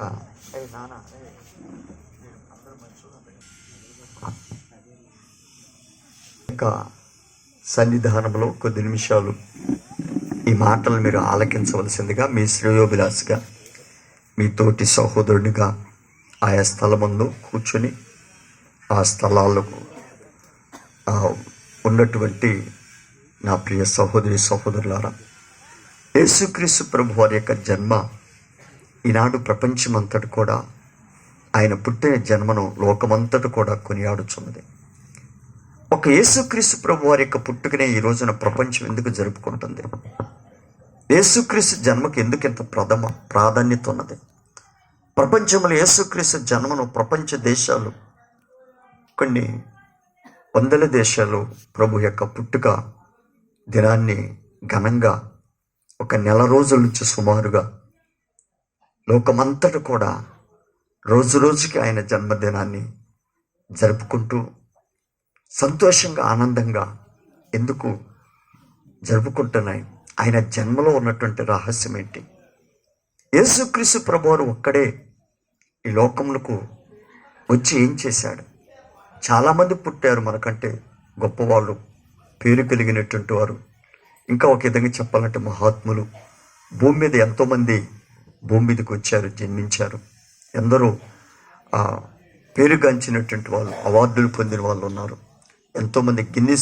ఏ నాన్న యొక్క సన్నిధానంలో కొద్ది నిమిషాలు ఈ మాటలు మీరు ఆలకించవలసిందిగా మీ శ్రేయోభిలాషిగా మీ తోటి సహోదరునిగా ఆయా స్థలమందు కూర్చొని ఆ స్థలాలకు ఉన్నటువంటి నా ప్రియ సహోదరి సహోదరులారా యేసుక్రీస్తు ప్రభు వారి యొక్క జన్మ ఈనాడు ప్రపంచమంతటి కూడా ఆయన పుట్టిన జన్మను లోకమంతటి కూడా కొనియాడుచున్నది. ఒక యేసుక్రీస్తు ప్రభు వారి యొక్క పుట్టుకనే ఈ రోజున ప్రపంచం ఎందుకు జరుపుకుంటుంది? యేసుక్రీస్తు జన్మకి ఎందుకు ఇంత ప్రథమ ప్రాధాన్యత ఉన్నది ప్రపంచంలో యేసుక్రీస్తు జన్మను ప్రపంచ దేశాలు కొన్ని వందల దేశాలు ప్రభు యొక్క పుట్టుక దినాన్ని ఘనంగా ఒక నెల రోజుల నుంచి సుమారుగా లోకమంతట కూడా రోజు రోజుకి ఆయన జన్మదినాన్ని జరుపుకుంటూ సంతోషంగా ఆనందంగా ఎందుకు జరుపుకుంటున్నాయి? ఆయన జన్మలో ఉన్నటువంటి రహస్యం ఏంటి? యేసుక్రీస్తు ప్రభువారు ఒక్కడే ఈ లోకములకు వచ్చి ఏం చేశాడు? చాలామంది పుట్టారు మనకంటే గొప్పవాళ్ళు పేరు కలిగినటువంటి వారు. ఇంకా ఒక విధంగా చెప్పాలంటే మహాత్ములు. భూమి మీద ఎంతోమంది భూమి మీదకి వచ్చారు జన్మించారు. ఎందరో ఆ, పేరుగాంచినటువంటి వాళ్ళు అవార్డులు పొందిన వాళ్ళు ఉన్నారు. ఎంతోమంది గిన్నిస్